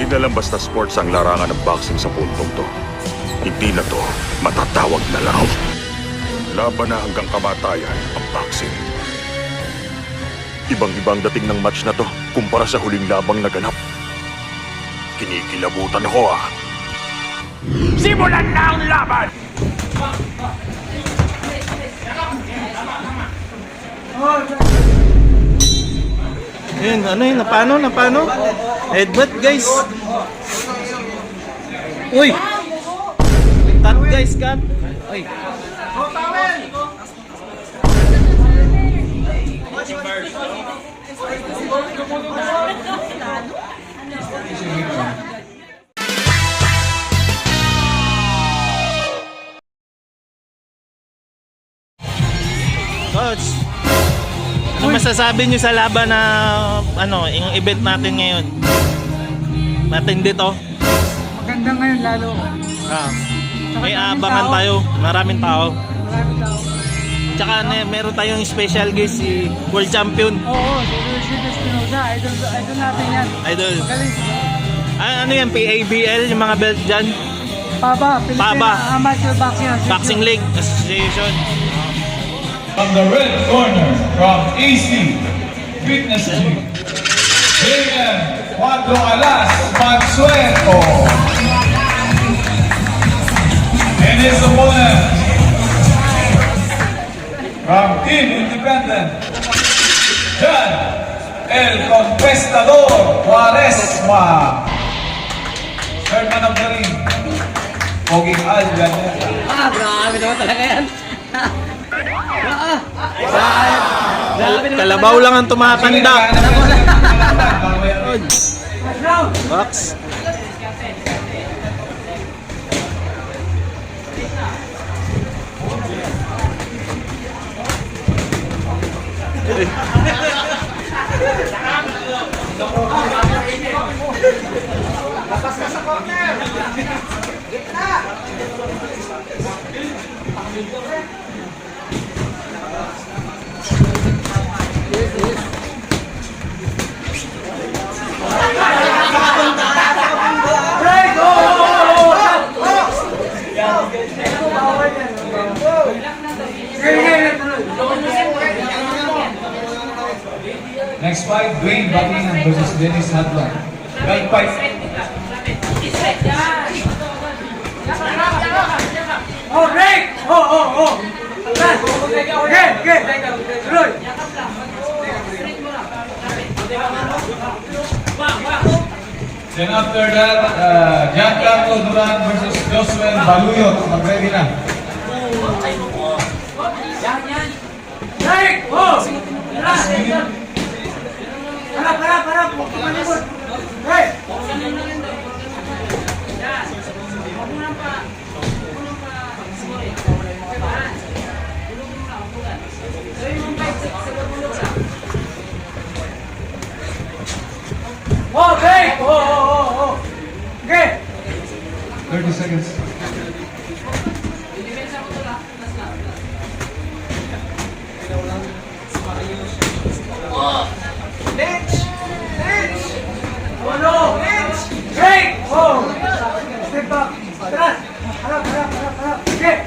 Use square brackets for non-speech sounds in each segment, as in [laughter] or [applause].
Hindi na lang basta sports ang larangan ng boxing sa puntong to. Hindi na to matatawag na laro. Laban na hanggang kamatayan ang boxing. Ibang-ibang dating ng match na to kumpara sa huling labang naganap. Kinikilabutan ako ah. Simulan na ang laban! Yun, ano yun? Napano? Napano? Headbutt, guys. Uy! Cut, guys, cut. Uy. Masasabi niyo sa laban na ano, yung event natin ngayon? Matindi to. Maganda ngayon lalo. Ah, Tsaka may abangan tao. tayo, maraming tao. Maraming tao. Tsaka ne, meron tayong special guest si World Champion Oo, si Rashid Espinosa. Idol, idol natin yan. Idol. Galing. Ah, ano yan, PABL, yung mga belt dyan? Paba, Philippine Paba. Amateur Boxing Association. Boxing League Association. From the red corner, from AC Fitness Gym, William Cuatro Alas Mansueto. And his opponent, from Team Independent, John El Conquistador Juarezma. Third man of the ring, Poging Al Graneta. Ah, grabe naman talaga yan. [laughs] Kalabaw lang ang tumatanda. Box. [laughs] Next fight, Dwayne Buckingham versus Dennis Hadlon. Belt fight. Oh, Rick! Oh, oh, oh! Okay, okay. Tuloy. Then after that, uh, Giancarlo Duran versus Josuel Baluyot. Mag-ready na. Rick! Oh! Para, para, para. Palimod. Hey! Oh, Rick! Oh, oh, oh, oh. Okay. 30 seconds. Atras. Harap, harap, harap, harap. Right.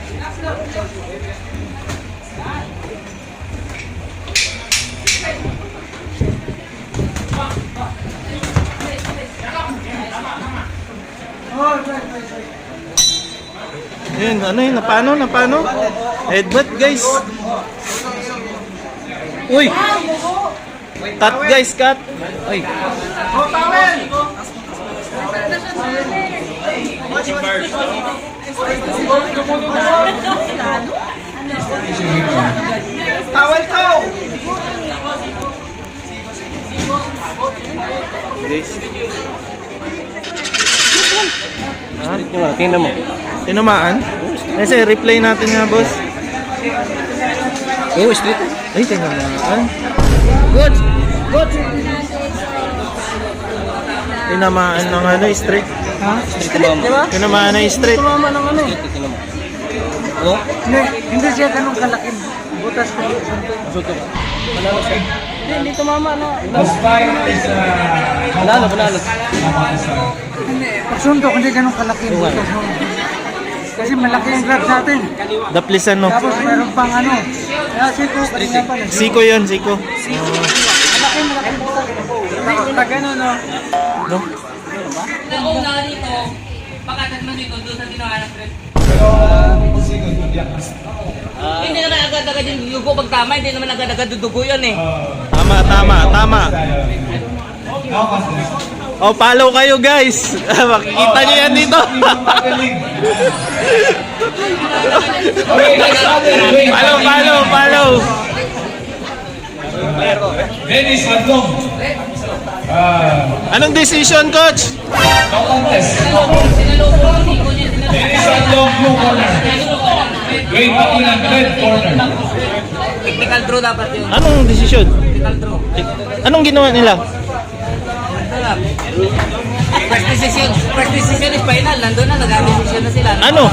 Yun, ano yun? Napano? Napano? Headbutt, guys. Uy! Cut, guys, cut. Uy. Oh, towel! Towel to! Guys. Ah, tingnan mo. Tinamaan? Kasi replay natin nga, boss. Oo, street. Ay, tinamaan. Good. Good. Tinamaan ng ano, straight. Ha? Di ba? Tinamaan ng straight. Tumama ng ano? Tingnan mo. Oo. Hindi, hindi siya ganun kalaki. Butas ko. Suto. Manalo siya. Hindi, hindi tumama, no? This fight is uh, Panalo, panalo. Hindi, pagsundo, hindi ganun kalaki butas mo. Kasi malaki yung grab sa atin. Daplisan no. Tapos meron pang ano. Kaya siko, kanina pa. eh. Siko yun, siko. Malaki, malaki yung butas. Tapos pag ano, no. Nauna dito, pagkatag mo dito, doon sa sigod, tiyak na. Hindi naman agad-agad yung dugo pag tama, hindi naman agad-agad dudugo yun eh. Tama, tama, tama. Oh, follow kayo guys. [laughs] Makikita niyo yan dito. follow, follow, follow. Dennis Adlong. Ah, Anong decision, coach? no contest. Niya, sinalubong. Dennis Adlong, blue corner. Wayne Makinan, red corner. Technical draw dapat yun. Anong decision? Technical draw. Anong ginawa nila? First decision, first decision is final. Nandun na, nag-decision na sila. Ano?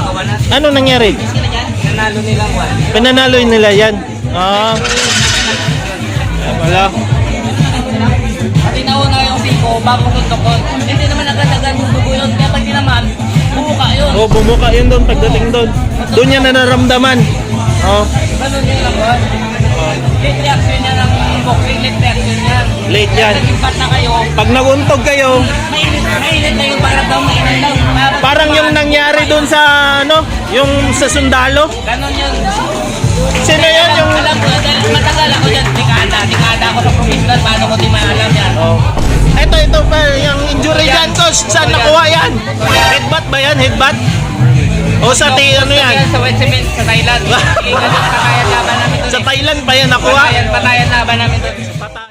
Ano nangyari? Sila dyan, nanalo nilang one. Pinanalo nila yan. Ah. Ah, Wala. Bago tutukon. Hindi naman agad-agad dudugo yun. Kaya pag tinaman, bumuka yun. Oh, bumuka yun doon pagdating doon. Doon niya na naramdaman. Oh, Ganun yung laban. Late reaction niya ng boxing, late reaction niya. late yan. Nag-impact na kayo, Pag naguntog kayo, mainit, mainit na yung parang daw, mainit daw. Parang- yung nangyari doon sa ano, yung sa sundalo. Ganon yun. Sino yun yung Alam ko, matagal ako dyan, coach. Saan nakuha yan? Headbutt ba yan? Headbutt? O sa ti, ano yan? Sa West Cement, sa Thailand. [laughs] Sa eh. Thailand pa yan nakuha? Patayan, patayan laban namin doon.